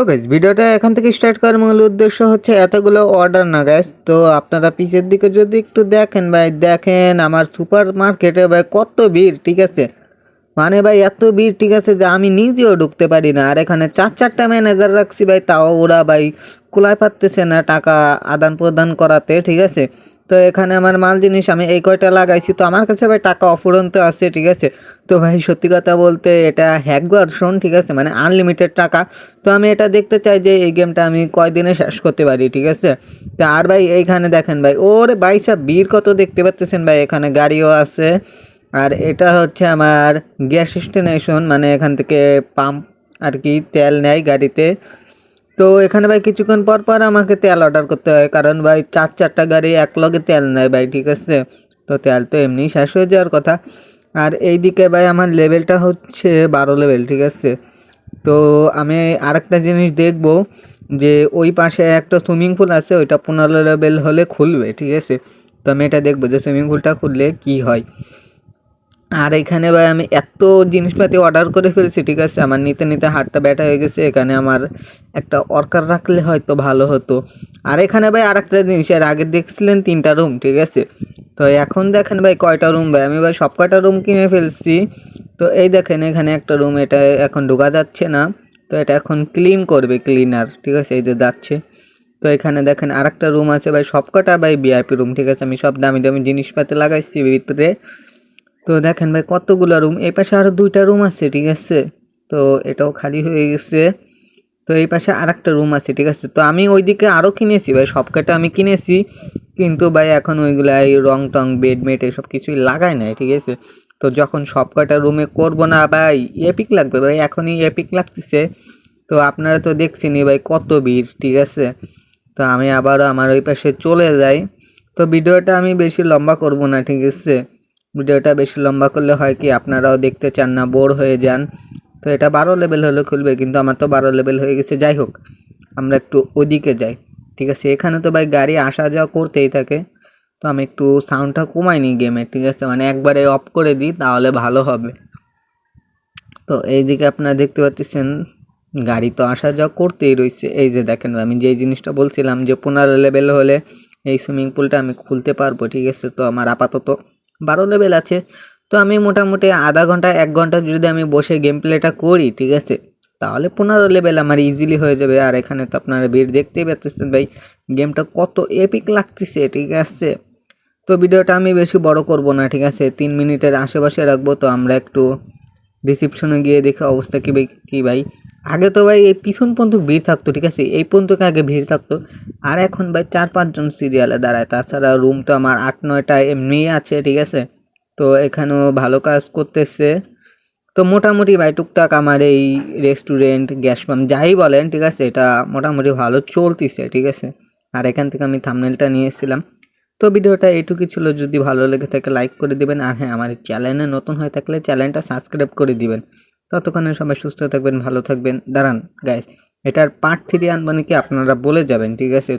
তো গাইজ ভিডিওটা এখান থেকে স্টার্ট করার মূল উদ্দেশ্য হচ্ছে এতগুলো অর্ডার না গাইজ তো আপনারা পিছের দিকে যদি একটু দেখেন ভাই, দেখেন আমার সুপার মার্কেটে ভাই কত ভিড়, ঠিক আছে? মানে ভাই, এত ভিড়, ঠিক আছে, যে আমি নিজেও ঢুকতে পারি না। আর এখানে চার, চারটা ম্যানেজার রাখছি ভাই, তাও ওরা ভাই কোলায় পারতেছে না টাকা আদান প্রদান করাতে, ঠিক আছে? তো এখানে আমার মাল জিনিস আমি এই কয়টা লাগাইছি, তো আমার কাছে ভাই টাকা অফুরন্ত আছে, ঠিক আছে? তো ভাই, সত্যি কথা বলতে এটা হ্যাক ভার্সন ঠিক আছে? মানে আনলিমিটেড টাকা। তো আমি এটা দেখতে চাই যে এই গেমটা আমি কয়দিনে শেষ করতে পারি, ঠিক আছে? তো আর ভাই, এইখানে দেখেন ভাই, ওরে ভাই সব বীর কত দেখতে পাচ্ছেন ভাই? এখানে গাড়িও আছে আর এটা হচ্ছে আমার গ্যাস স্টেশন মানে এখান থেকে পাম্প আর কি তেল নেয় গাড়িতে। তো এখানে ভাই কিছুক্ষণ পর পর আমাকে তেল অর্ডার করতে হয়, কারণ ভাই চার চারটা গাড়ি এক লগে তেল নেয় ভাই, ঠিক আছে? তো তেল তো এমনি শেষ হয়ে যাওয়ার কথা। আর এই দিকে ভাই আমার লেভেলটা হচ্ছে বারো লেভেল ঠিক আছে? তো আমি আরেকটা জিনিস দেখব, যে ওই পাশে একটা সুইমিং পুল আছে, ওইটা পনেরো লেভেল হলে খুলবে, ঠিক আছে? তো আমি এটা দেখব যে সুইমিং পুলটা খুললে কি হয়। আর এখানে ভাই আমি এত জিনিসপাতি অর্ডার করে ফেলছি, ঠিক আছে? আমার নিতে নিতে হাতটা ব্যাটা হয়ে গেছে, এখানে আমার একটা অর্কার রাখলে হয়তো ভালো হতো। আর এখানে ভাই আর একটা জিনিস, এর আগে দেখছিলেন তিনটা রুম ঠিক আছে? তো এখন দেখেন ভাই কয়টা রুম ভাই? আমি ভাই সব কয়টা রুম কিনে ফেলছি। তো এই দেখেন এখানে একটা রুম এটা এখন ঢোকা যাচ্ছে না। তো এটা এখন ক্লিন করবে ক্লিনার ঠিক আছে? এই যে যাচ্ছে। তো এখানে দেখেন আরেকটা রুম আছে ভাই, সব কটা ভাই ভিআইপি রুম ঠিক আছে? আমি সব দামি দামি জিনিসপাতি লাগাইছি ভিতরে। তো দেখেন ভাই, কতগুলো রুম এই পাশে আরও দুইটা রুম আছে, ঠিক আছে? তো এটাও খালি হয়ে গেছে। তো এই পাশে আর একটা রুম আছে, ঠিক আছে? তো আমি ওইদিকে আরও কিনেছি ভাই সব কটা আমি কিনেছি। কিন্তু ভাই, এখন ওইগুলো এই রং টং বেড মেড এসব কিছুই লাগায় নাই, ঠিক আছে? তো যখন সব কটা রুমে করব না ভাই এপিক লাগবে ভাই, এখনই এপিক লাগতেছে। তো আপনারা তো দেখছেনই ভাই, কত ভিড়, ঠিক আছে? তো আমি আবারও আমার ওই পাশে চলে যাই। তো ভিডিওটা আমি বেশি লম্বা করব না, ঠিক আছে? ভিডিওটা বেশি লম্বা করলে হয় কি আপনারাও দেখতে চান না, বোর হয়ে যান। তো এটা বারো লেভেল হলে খুলবে, কিন্তু আমার তো বারো লেভেল হয়ে গেছে। যাই হোক, আমরা একটু ওদিকে যাই। ঠিক আছে, এখানে তো ভাই গাড়ি আসা যাওয়া করতেই থাকে। তো আমি একটু সাউন্ডটা কমাই নিই গেমে ঠিক আছে? মানে একবারে অফ করে দিই, তাহলে ভালো হবে। তো এইদিকে আপনারা দেখতে পাচ্ছেন, গাড়ি তো আসা যাওয়া করতেই রয়েছে। এই যে দেখেন, আমি যেই জিনিসটা বলছিলাম যে পনেরো লেভেল হলে এই সুইমিং পুলটা আমি খুলতে পারব, ঠিক আছে? তো আমার আপাতত বারো লেভেল আছে। তো আমি মোটামুটি আধা ঘণ্টা, এক ঘণ্টা যদি আমি বসে গেম প্লেটা করি, ঠিক আছে? তাহলে পনেরো লেভেল আমার ইজিলি হয়ে যাবে। আর এখানে তো আপনারা ভিড় দেখতেই পাচ্ছেন ভাই গেমটা কত এপিক লাগতেছে, ঠিক আছে? তো ভিডিওটা আমি বেশি বড় করব না, ঠিক আছে? তিন মিনিটের আশেপাশে রাখব, তো আমরা একটু রিসিপশনে গিয়ে দেখে অবস্থা কী ভাই কী ভাই? আগে তো ভাই এই পিছন পর্যন্ত ভিড় থাকতো, ঠিক আছে? এই পর্যন্ত আগে ভিড় থাকতো? আর এখন ভাই চার পাঁচজন সিরিয়ালে দাঁড়ায়, তাছাড়া রুম তো আমার আট, নয়টা এমনিই আছে, ঠিক আছে? তো এখানেও ভালো কাজ করতেছে। তো মোটামুটি ভাই টুকটাক আমার এই রেস্টুরেন্ট গ্যাস পাম্প যাই বলেন, ঠিক আছে? এটা মোটামুটি ভালো চলতেছে, ঠিক আছে? আর এখান থেকে আমি থামনেলটা নিয়ে এসেছিলাম তো ভিডিওটা এইটুকুই ছিল। যদি ভালো লেগে থাকে লাইক করে দিবেন। আর হ্যাঁ আমার চ্যানেলে নতুন হয়ে থাকলে চ্যানেলটা সাবস্ক্রাইব করে দিবেন। ততক্ষণে সবাই সুস্থ থাকবেন, ভালো থাকবেন। দাঁড়ান গাইস এটার পার্ট থ্রি আনবানি কি আপনারা বলে যাবেন, ঠিক আছে?